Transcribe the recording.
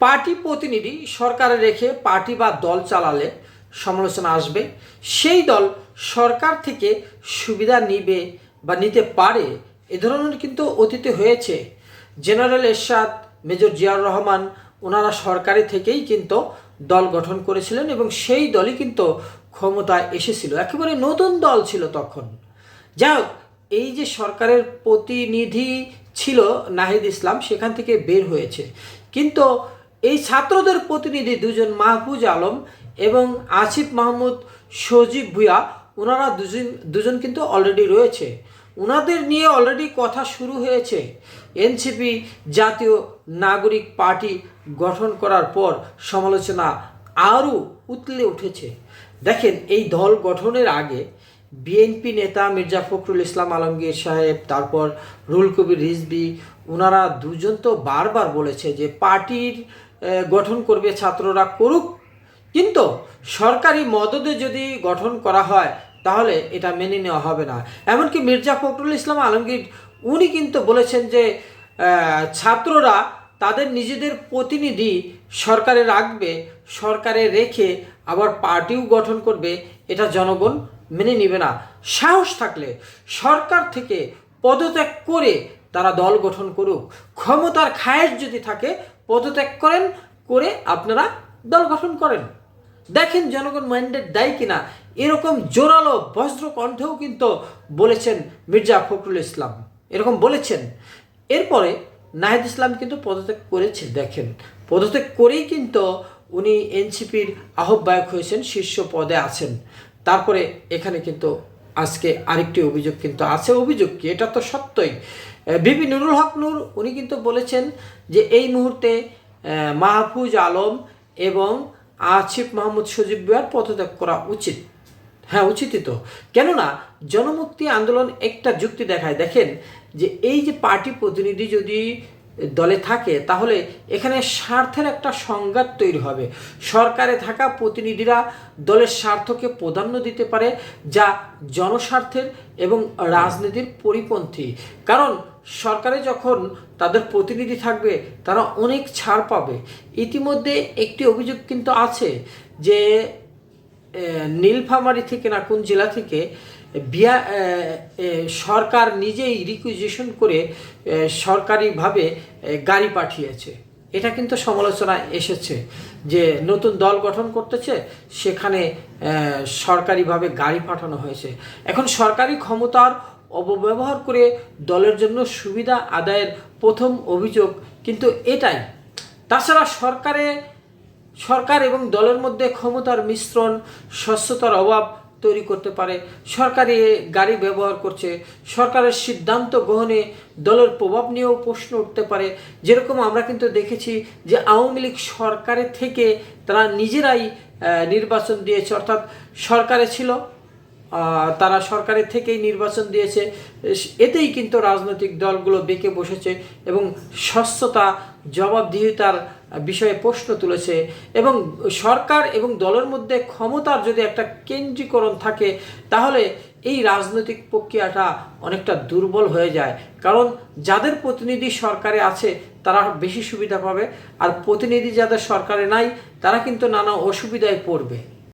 Party প্রতিনিধি সরকারে রেখে পার্টি বা দল চালালে সমালোচনা আসবে। সেই দল সরকার থেকে সুবিধা নিবে বা নিতে পারে, এ ধরনের কিন্তু অতীতে হয়েছে। জেনারেল এরশাদ, মেজর জিয়াউর রহমান, ওনারা সরকারি থেকেই কিন্তু দল গঠন করেছিলেন এবং সেই দলই কিন্তু ক্ষমতায় এসেছিল। একেবারে নতুন দল ছিল তখন। যাই হোক, এই যে সরকারের প্রতিনিধি ছিল নাহিদ ইসলাম, সেখান থেকে বের হয়েছে। কিন্তু এই ছাত্রদের প্রতিনিধি দুজন মাহফুজ আলম এবং আসিফ মাহমুদ সজীব ভুয়া ওনারা দুজন দুজন কিন্তু অলরেডি রয়েছে। ওনাদের নিয়ে অলরেডি কথা শুরু হয়েছে। এনসিপি জাতীয় নাগরিক পার্টি গঠন করার পর সমালোচনা আরও উতলে উঠেছে। দেখেন, এই দল গঠনের আগে বিএনপি নেতা মির্জা ফখরুল ইসলাম আলমগীর সাহেব, তারপর রুল কবির রিজবি ওনারা দুজন তো বারবার বলেছে যে পার্টির গঠন করবে, ছাত্ররা করুক। কিন্তু সরকারি মদদে যদি গঠন করা হয়, তাহলে এটা মেনে নেওয়া হবে না। এমনকি মির্জা ফখরুল ইসলাম আলমগীর, উনি কিন্তু বলেছেন যে ছাত্ররা তাদের নিজেদের প্রতিনিধি সরকারে রাখবে, সরকারে রেখে আবার পার্টিও গঠন করবে, এটা জনগণ মেনে নেবে না। সাহস থাকলে সরকার থেকে পদত্যাগ করে তারা দল গঠন করুক। ক্ষমতার খায়েশ যদি থাকে পদত্যাগ করেন, করে আপনারা দল গঠন করেন। দেখেন জনগণ ম্যান্ডেট দেয় কিনা, এরকম জোরালো বজ্র কণ্ঠেও কিন্তু বলেছেন মির্জা ফখরুল ইসলাম। এরকম বলেছেন। এরপরে নাহিদ ইসলাম কিন্তু পদত্যাগ করেছে, দেখেন। পদত্যাগ করেই কিন্তু উনি এনসিপির আহ্বায়ক হয়েছেন, শীর্ষ পদে আছেন। তারপরে এখানে কিন্তু আজকে আরেকটি অভিযোগ কিন্তু আছে। অভিযোগ কি? এটা তো সত্যই। বিপি নুরুল হক নূর, উনি কিন্তু বলেছেন যে এই মুহূর্তে মাহফুজ আলম এবং আসিফ মাহমুদ সজীব বিয়ার পদত্যাগ করা উচিত। হ্যাঁ উচিতই তো। কেননা, জনমুক্তি আন্দোলন একটা যুক্তি দেখায়। দেখেন যে এই যে পার্টি প্রতিনিধি যদি দলে থাকে, তাহলে এখানে স্বার্থের একটা সংঘাত তৈরি হবে। সরকারে থাকা প্রতিনিধিরা দলের স্বার্থকে প্রাধান্য দিতে পারে, যা জনস্বার্থের এবং রাজনীতির পরিপন্থী। কারণ সরকারে যখন তাদের প্রতিনিধি থাকবে, তারা অনেক ছাড় পাবে। ইতিমধ্যে একটি অভিযোগ কিন্তু আছে যে নীলফামারী থেকে না কোন জেলা থেকে বিয়া সরকার নিজেই রিকুইজিশন করে সরকারিভাবে গাড়ি পাঠিয়েছে। এটা কিন্তু সমালোচনায় এসেছে যে নতুন দল গঠন করতেছে, সেখানে সরকারিভাবে গাড়ি পাঠানো হয়েছে। এখন সরকারি ক্ষমতার অপব্যবহার করে দলের জন্য সুবিধা আদায়ের প্রথম অভিযোগ কিন্তু এটাই। তাছাড়া সরকারে, সরকার এবং দলের মধ্যে ক্ষমতার মিশ্রণ, স্বচ্ছতার অভাব তৈরি করতে পারে। সরকারি গাড়ি ব্যবহার করছে। সরকারের সিদ্ধান্ত গ্রহণে দলের প্রভাব নিয়েও প্রশ্ন উঠতে পারে। যেরকম আমরা কিন্তু দেখেছি যে আওয়ামী লীগ সরকারে থেকে তারা নিজেরাই নির্বাচন দিয়েছে। অর্থাৎ সরকারে ছিল তারা সরকারের থেকেই নির্বাচন দিয়েছে। এতেই কিন্তু রাজনৈতিক দলগুলো বেঁকে বসেছে এবং স্বচ্ছতা, জবাবদিহিতার বিষয়ে প্রশ্ন তুলেছে এবং সরকার এবং দলের মধ্যে ক্ষমতার যদি একটা কেন্দ্রীকরণ থাকে, তাহলে এই রাজনৈতিক প্রক্রিয়াটা অনেকটা দুর্বল হয়ে যায়। কারণ যাদের প্রতিনিধি সরকারে আছে, তারা বেশি সুবিধা পাবে। আর প্রতিনিধি যাদের সরকারে নাই, তারা কিন্তু নানা অসুবিধায় পড়বে।